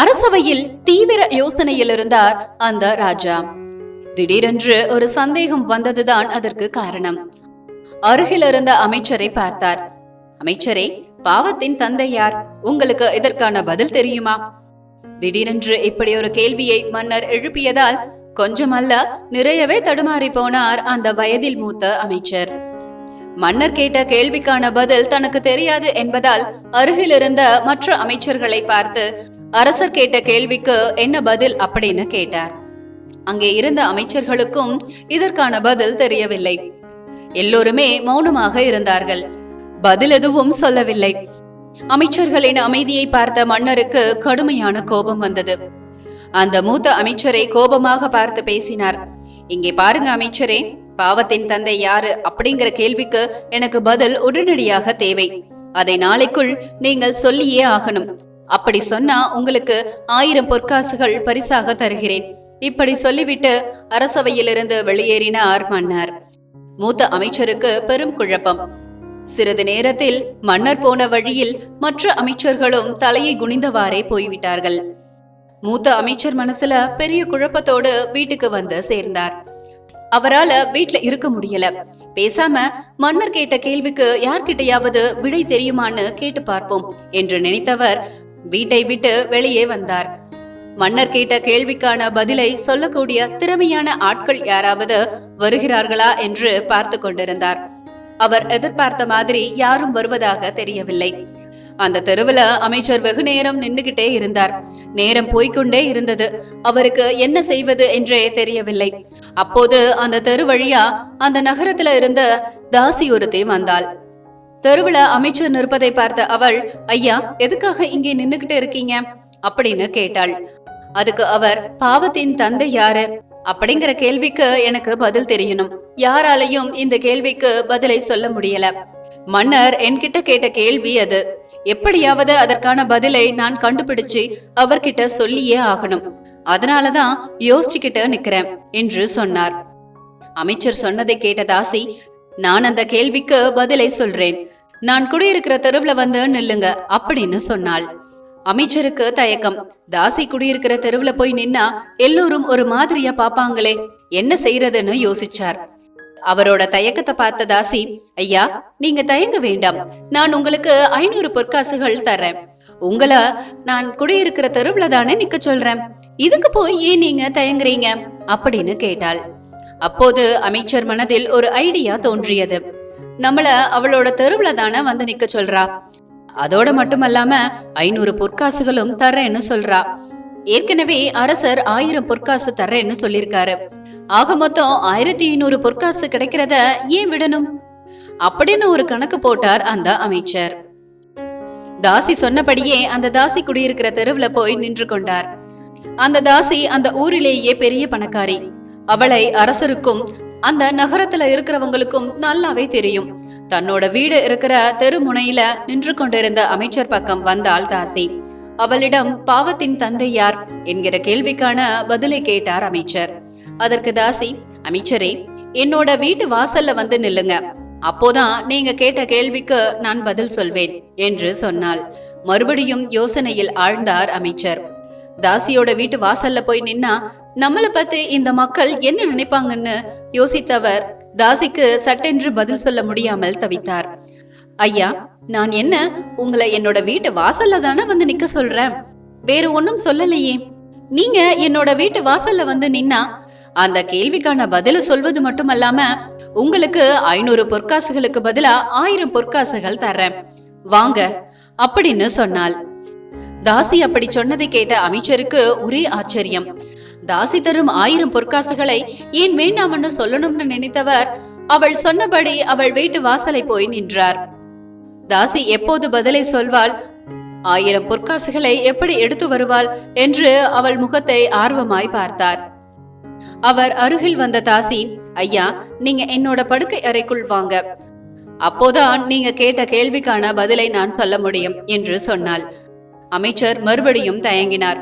அரசவையில் தீவிர யோசனையில் இருந்தார் அந்த ராஜா. திடீரென்று ஒரு சந்தேகம் வந்ததுதான் அதற்கு காரணம். அருகில் இருந்த அமைச்சரை பார்த்தார். அமைச்சரே பாவத்தின் தந்தை யார்? உங்களுக்கு இதற்கான பதில் தெரியுமா? திடீரென்று இப்படி ஒரு கேள்வியை மன்னர் எழுப்பியதால் கொஞ்சமல்ல நிறையவே தடுமாறி போனார் அந்த வயதில் மூத்த அமைச்சர். மன்னர் கேட்ட கேள்விக்கான பதில் தனக்கு தெரியாது என்பதால் அருகில் இருந்த மற்ற அமைச்சர்களை பார்த்து அரசர் கேட்ட கேள்விக்கு என்ன பதில் அப்படின்னு கேட்டார். அங்கே இருந்த அமைச்சர்களுக்கும் இதற்கான பதில் தெரியவில்லை. எல்லோருமே மௌனமாக இருந்தார்கள். பதில் எதுவும் சொல்லவில்லை. அமைச்சர்களின் அமைதியை பார்த்த மன்னருக்கு கடுமையான கோபம் வந்தது. அந்த மூத்த அமைச்சரை கோபமாக பார்த்து பேசினார். இங்கே பாருங்க அமைச்சரே பாவத்தின் தந்தை யாரு? அப்படிங்கிற கேள்விக்கு எனக்கு பதில் உடனடியாக தேவை. அதை நாளைக்குள் நீங்கள் சொல்லியே ஆகணும். அப்படி சொன்னா உங்களுக்கு ஆயிரம் பொற்காசுகள் பரிசாக தருகிறேன். இப்படி சொல்லிவிட்டு அரசவையிலிருந்து வெளியேறினார் மன்னர். மூத்த அமைச்சருக்கு பெரும் குழப்பம். சிறிது நேரத்தில் மன்னர் போன வழியில் மற்ற அமைச்சர்களும் தலையை குனிந்தவாறே போய்விட்டார்கள். மூத்த அமைச்சர் மனசுல பெரிய குழப்பத்தோடு வீட்டுக்கு வந்து சேர்ந்தார். அவரால வீட்டுல இருக்க முடியல. பேசாம மன்னர் கேட்ட கேள்விக்கு யார்கிட்டயாவது விடை தெரியுமான்னு கேட்டு பார்ப்போம் என்று நினைத்தவர் வீட்டை விட்டு வெளியே வந்தார். மன்னர் கேட்ட கேள்விக்கான பதிலை சொல்லக்கூடிய திறமையான ஆட்கள் யாராவது வருகிறார்களா என்று பார்த்து கொண்டிருந்தார். அவர் எதிர்பார்த்த மாதிரி யாரும் வருவதாக தெரியவில்லை. அந்த தெருவுல அமைச்சர் வெகு நேரம் நின்றுகிட்டே இருந்தார். நேரம் போய்க்கொண்டே இருந்தது. அவருக்கு என்ன செய்வது என்றே தெரியவில்லை. அப்போது அந்த தெரு வழியா அந்த நகரத்துல இருந்த தாசி ஒருத்தி வந்தாள். தெருவுல அமைச்சர் நிற்பதை பார்த்த அவள் ஐயா எதுக்காக இங்கே நின்னுகிட்டு இருக்கீங்க? அப்படின்னு கேட்டாள். அதுக்கு அவர் பாவத்தின் தந்தை யாரு? அப்படிங்கிற கேள்விக்கு எனக்கு பதில் தெரியணும். யாராலையும் இந்த கேள்விக்கு பதிலை சொல்ல முடியல. மன்னர் என்கிட்ட கேட்ட கேள்வி அது. எப்படியாவது அதற்கான பதிலை நான் கண்டுபிடிச்சு அவர்கிட்ட சொல்லியே ஆகணும். அதனாலதான் யோசிச்சுக்கிட்டு நிக்கிறேன் என்று சொன்னார். அமைச்சர் சொன்னதை கேட்ட தாசி நான் அந்த கேள்விக்கு பதிலை சொல்றேன். நான் குடியிருக்கிற தெருவுல வந்து நில்லுங்க அப்படின்னு சொன்னாள். அமைச்சருக்கு தயக்கம். தாசி குடியிருக்கிற தெருவுல போய் நின்னா எல்லோரும் ஒரு மாதிரியா பாப்பாங்களே என்ன செய்யறதுன்னு யோசிச்சார். அவரோட தயக்கத்தை பார்த்த தாசி ஐயா நீங்க தயங்க வேண்டாம். நான் உங்களுக்கு ஐநூறு பொற்காசுகள் தரேன் உங்களை நான் குடியிருக்கிற தெருவுல தானே நிக்க சொல்றேன். இதுக்கு போய் ஏன் நீங்க தயங்குறீங்க? அப்படின்னு கேட்டாள். அப்போது அமைச்சர் மனதில் ஒரு ஐடியா தோன்றியது. நம்மள அவளோட தெருவுல தானே வந்து நிக்க சொல்றா. அதோட மட்டுமல்லாம ஐநூறு பொற்காசுகளும் தர்றேன்னு சொல்றா. ஏற்கனவே அரசர் ஆயிரம் பொற்காசு தர்றேன்னு சொல்லிருக்காரு ஆக மொத்தம் ஆயிரத்தி ஐநூறு பொற்காசு கிடைக்கிறத ஏன் விடணும்? அப்படின்னு ஒரு கணக்கு போட்டார் அந்த அமைச்சர். தாசி சொன்னபடியே அந்த தாசி குடியிருக்கிற தெருவுல போய் நின்று கொண்டார். அந்த தாசி அந்த ஊரிலேயே பெரிய பணக்காரி. அவளை அரசருக்கும் அந்த நகரத்துல இருக்கிறவங்களுக்கும் நல்லாவே தெரியும். தன்னோட வீடு இருக்கிற தெருமுனையில நின்று கொண்டிருந்த அமைச்சர் பக்கம் வந்தாள் தாசி அவளிடம் பாவத்தின் தந்தை யார்? என்கிற கேள்விக்கான பதிலை கேட்டார் அமைச்சர். அதற்கு தாசி அமைச்சரே என்னோட வீட்டு வாசல்ல வந்து நில்லுங்க. அப்போதான் நீங்க கேட்ட கேள்விக்கு நான் பதில் சொல்வேன் என்று சொன்னாள். மறுபடியும் யோசனையில் ஆழ்ந்தார் அமைச்சர். தாசியோட வீட்டு வாசல்ல போய் நின்னா நம்மளை பத்தி இந்த மக்கள் என்ன நினைப்பாங்கன்னு யோசித்தவர் தாசிக்கு சட்டென்று பதில் சொல்ல முடியாமல் தவித்தார். ஐயா நான் என்ன உங்களை என்னோட வீட்டு வாசல்ல தானே வந்து நிக்க சொல்றேன்? வேற ஒன்னும் சொல்லலையே. நீங்க என்னோட வீட்டு வாசல்ல வந்து நின்னா அந்த கேள்விக்கான பதில சொல்வது மட்டுமல்லாம உங்களுக்கு ஐநூறு பொற்காசுகளுக்கு பதிலா ஆயிரம் பொற்காசுகள் தர்றேன். வாங்க அப்படின்னு சொன்னாள். தாசி அப்படி சொன்னதை கேட்ட அமைச்சருக்கு ஒரே ஆச்சரியம். தாசி தரும் ஆயிரம் பொற்காசுகளை ஏன் வேண்டாம்னு சொல்லணும்னு நினைத்தவர் அவள் சொன்னபடி அவள் வீட்டு வாசலை போய் நின்றார். தாசி எப்போது பதிலை சொல்வாள் ஆயிரம் பொற்காசுகளை எப்படி எடுத்து வருவாள்? என்று அவள் முகத்தை ஆர்வமாய் பார்த்தார். அவர் அருகில் வந்த தாசி ஐயா நீங்க என்னோட படுக்கை அறைக்குள் வாங்க. அப்போதான் நீங்க கேட்ட கேள்விக்கான பதிலை நான் சொல்ல முடியும் என்று சொன்னாள். அமைச்சர் மறுபடியும் தயங்கினார்.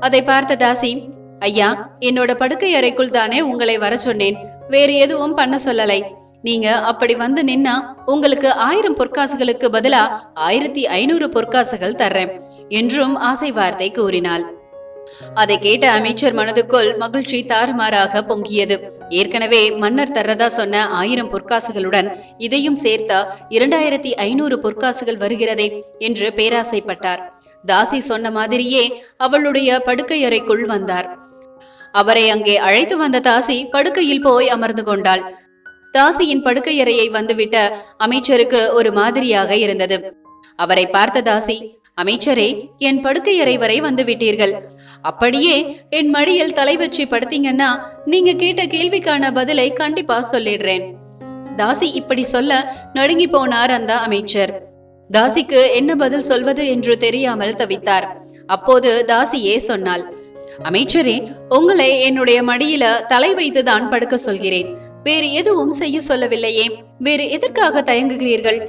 அதை பார்த்த தாசி ஐயா என்னோட படுக்கை அறைக்குள் தானே உங்களை வர சொன்னேன். வேறு எதுவும் பண்ண சொல்லலை. நீங்க அப்படி வந்து நின்னா உங்களுக்கு ஆயிரம் பொற்காசுகளுக்கு பதிலா ஆயிரத்தி ஐநூறு பொற்காசுகள் தர்றேன் என்றும் ஆசை வார்த்தை கூறினாள். அதை கேட்ட அமைச்சர் மனதுக்குள் மகிழ்ச்சி தாறுமாறாக பொங்கியது. ஏற்கனவே மன்னர் தர்றதா சொன்ன ஆயிரம் பொற்காசுகளுடன் இதையும் சேர்த்தா இரண்டாயிரத்தி ஐநூறு பொற்காசுகள் வருகிறதே என்று பேராசைப்பட்டார். தாசி சொன்ன மாதிரியே அவளுடைய படுக்கை அறைக்குள் வந்தார். அவரை அங்கே அழைத்து வந்த தாசி படுக்கையில் போய் அமர்ந்து கொண்டாள். தாசியின் படுக்கையறையை வந்துவிட்ட அமைச்சருக்கு ஒரு மாதிரியாக இருந்தது. அவரை பார்த்த தாசி அமைச்சரே என் படுக்கையறை வரை வந்து விட்டீர்கள். அப்படியே என் மடியில் தலை வச்சு படுத்தீங்கன்னா நீங்க கேட்ட கேள்விக்கான பதிலை கண்டிப்பா சொல்லிடுறேன். தாசி இப்படி சொல்ல நடுங்கி போனார் அந்த அமைச்சர். தாசிக்கு என்ன பதில் சொல்வது என்று தெரியாமல் தவித்தார். அப்போது தாசியே சொன்னாள் அமைச்சரே உங்களை என்னுடைய மடியில தலை வைத்துதான் படுக்க சொல்கிறேன். வேறு எதுவும் செய்ய சொல்லவில்லையே. வேறு எதற்காக தயங்குகிறீர்கள்?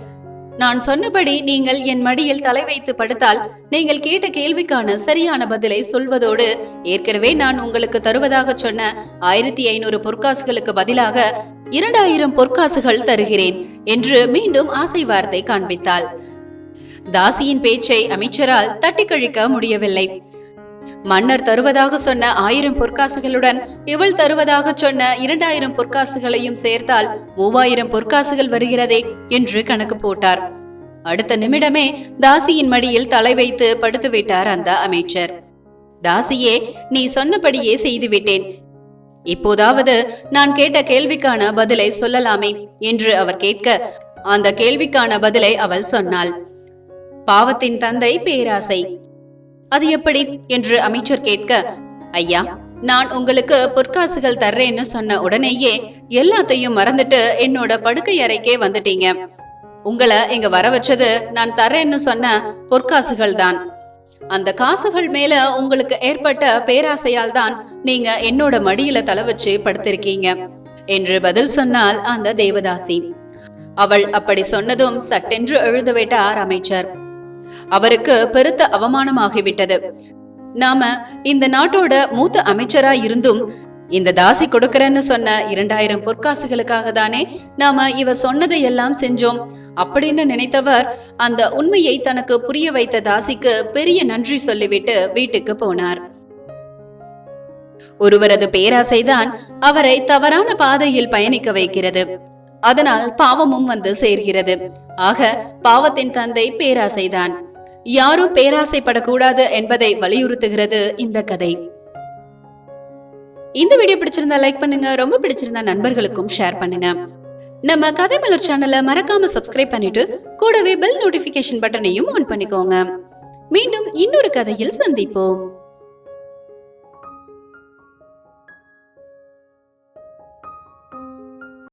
நான் சொன்னபடி நீங்கள் என் மடியில் தலை வைத்து படுத்தால் நீங்கள் கேட்ட கேள்விக்கான சரியான பதிலை சொல்வதோடு ஏற்கனவே நான் உங்களுக்கு தருவதாக சொன்ன ஆயிரத்தி ஐநூறு பொற்காசுகளுக்கு பதிலாக இரண்டாயிரம் பொற்காசுகள் தருகிறேன் என்று மீண்டும் ஆசை வார்த்தை காண்பித்தாள். தாசியின் பேச்சை அமைச்சரால் தட்டி கழிக்க முடியவில்லை. மன்னர் தருவதாக சொன்ன ஆயிரம் பொற்காசுகளுடன் இவள் தருவதாக சொன்ன இரண்டாயிரம் பொற்காசுகளையும் சேர்த்தால் மூவாயிரம் பொற்காசுகள் வருகிறதே என்று கணக்கு போட்டார். அடுத்த நிமிடமே தாசியின் மடியில் தலை வைத்து படுத்துவிட்டார் அந்த அமைச்சர். தாசியே நீ சொன்னபடியே செய்துவிட்டேன். இப்போதாவது நான் கேட்ட கேள்விக்கான பதிலை சொல்லலாமே என்று அவர் கேட்க அந்த கேள்விக்கான பதிலை அவள் சொன்னாள். பாவத்தின் தந்தை பேராசை. அது எப்படி? என்று அமைச்சர் கேட்க ஐயா நான் உங்களுக்கு பொற்காசுகள் தர்றேன்னு சொன்ன உடனேயே எல்லாத்தையும் மறந்துட்டு என்னோட படுக்கை அறைக்கே வந்துட்டீங்க. உங்களை இங்க வர வச்சது நான் தர்றேன்னு சொன்ன பொற்காசுகள் தான். அந்த காசுகள் மேல உங்களுக்கு ஏற்பட்ட பேராசையால் தான் நீங்க என்னோட மடியில தலை வச்சு படுத்திருக்கீங்க என்று பதில் சொன்னால் அந்த தேவதாசி. அவள் அப்படி சொன்னதும் சட்டென்று எழுதுவிட்டார் அமைச்சர். அவருக்கு பெருத்த அவமானமாகிவிட்டது. நாம இந்த நாட்டோட மூத்த அமைச்சரா இருந்தும் இந்த தாசி கொடுக்கறேன்னு சொன்ன இரண்டாயிரம் பொற்காசுகளுக்காக தானே நாம இவ சொன்னதை எல்லாம் செஞ்சோம். அப்படின்னு நினைத்தவர் அந்த உண்மையை தனக்கு புரிய வைத்த தாசிக்கு பெரிய நன்றி சொல்லிவிட்டு வீட்டுக்கு போனார். ஒருவரது பேராசைதான் அவரை தவறான பாதையில் பயணிக்க வைக்கிறது. அதனால் பாவமும் வந்து சேர்கிறது. ஆக பாவத்தின் தந்தை பேராசைதான். யாரும் பேராசைப்படக்கூடாது என்பதை வலியுறுத்துகிறது இந்த கதை. இந்த வீடியோ பிடிச்சிருந்தா லைக் பண்ணுங்க ரொம்ப பிடிச்சிருந்தா நண்பர்களுக்கும் ஷேர் பண்ணுங்க. நம்ம கதை மலர் சேனலை மறக்காம சப்ஸ்கிரைப் பண்ணிட்டு கூடவே பெல் நோட்டிபிகேஷன் பட்டனையும் ஆன் பண்ணிக்கோங்க. மீண்டும் இன்னொரு கதையில் சந்திப்போம்.